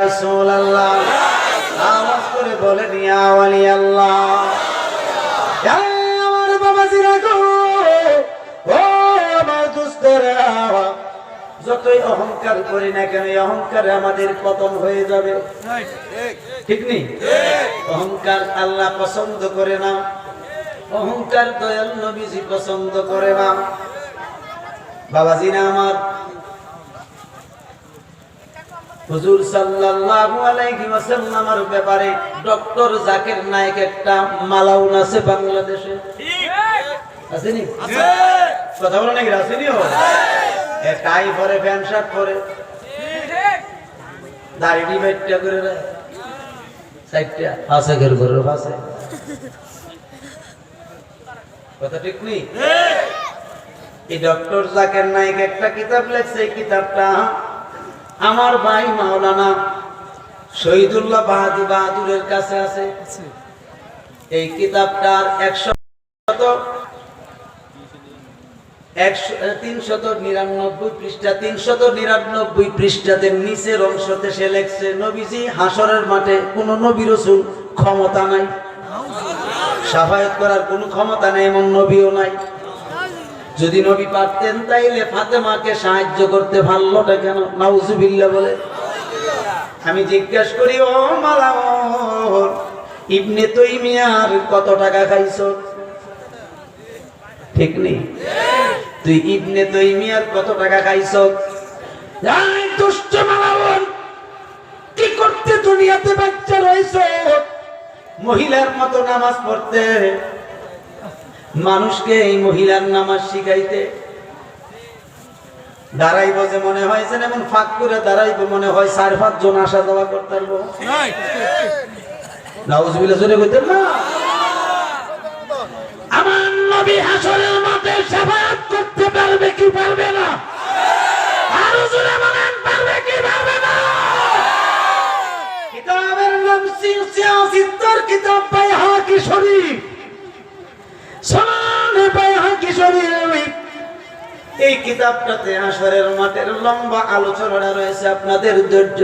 রাসূলুল্লাহ আওয়াজ করে বলেন ইয়া ওয়ালি আল্লাহ আমার বাবাজিরা গো, ও আমার দুস্তরা, যতই অহংকার করি না কেন অহংকারে আমাদের পতন হয়ে যাবে। ঠিক নেই অহংকার আল্লাহ পছন্দ করে না। অহংকার দয়াল নবীজি পছন্দ করে না। বাবাজি না আমার হুজুর সাল্লাল্লাহু আলাইহি ওয়াসাল্লামের ব্যাপারে ডক্টর জাকির নায়েক একটা মালাউন আছে বাংলাদেশে। আছে নি? কথা বলো নাকি আসেনি ও? এ টাই পরে প্যান্ট শার্ট পরে। দাড়ি ডিবেটটা করে রাখে। সাইডটা ফাঁসে ঘের ঘরের ফাঁসে কথা ঠিক নেই এই ডক্টর জাকের নাইক একটা কিতাব লেখছে এই কিতাবটা আমার ভাই মাওলানা শহীদুল্লাহ বাহাদি বাহাদুরের কাছে আছে। এই কিতাবটার একশো তিনশত নিরানব্বই পৃষ্ঠা তিনশত নিরানব্বই পৃষ্ঠাদের নিচের অংশতে সে লেখছে নবীজি হাসরের মাঠে কোন নবী রসুল ক্ষমতা নাই। সাফায়াত করার কোনো ক্ষমতা নেই এমন নবীও নাই। যদি নবী পারতেন, তাইলে ফাতেমাকে সাহায্য করতে পারলোটা কেন? নাউজুবিল্লাহ বলে। আমি জিজ্ঞেস করি, ও মালামর ইবনে তৈমিয়ার কত টাকা খাইছো? ঠিক নেই। তুই ইবনে তৈমিয়ার কত টাকা খাইছো? দুষ্ট মালামর কি করতে দুনিয়াতে বাচ্চা রয়েছে? মহিলার মতো নামাজ পড়তে মানুষকে এই মহিলার নামাজ শিখাইতে দাঁড়াইব যে মনে হয় যে এমন ফাঁক করে দাঁড়াইব, মনে হয় চার পাঁচ জন আসা যাওয়া করতে পারব। নাউজুবিল্লাহ, জোরে না করতে পারবে কি পারবে না? কিতাবের নাম সিলসিলা সিত্তর কিতাব শরীফ সোনানে শরীফ। এই কিতাবটাতে আসরের মাঠের লম্বা আলোচনা রয়েছে আপনাদের ধৈর্য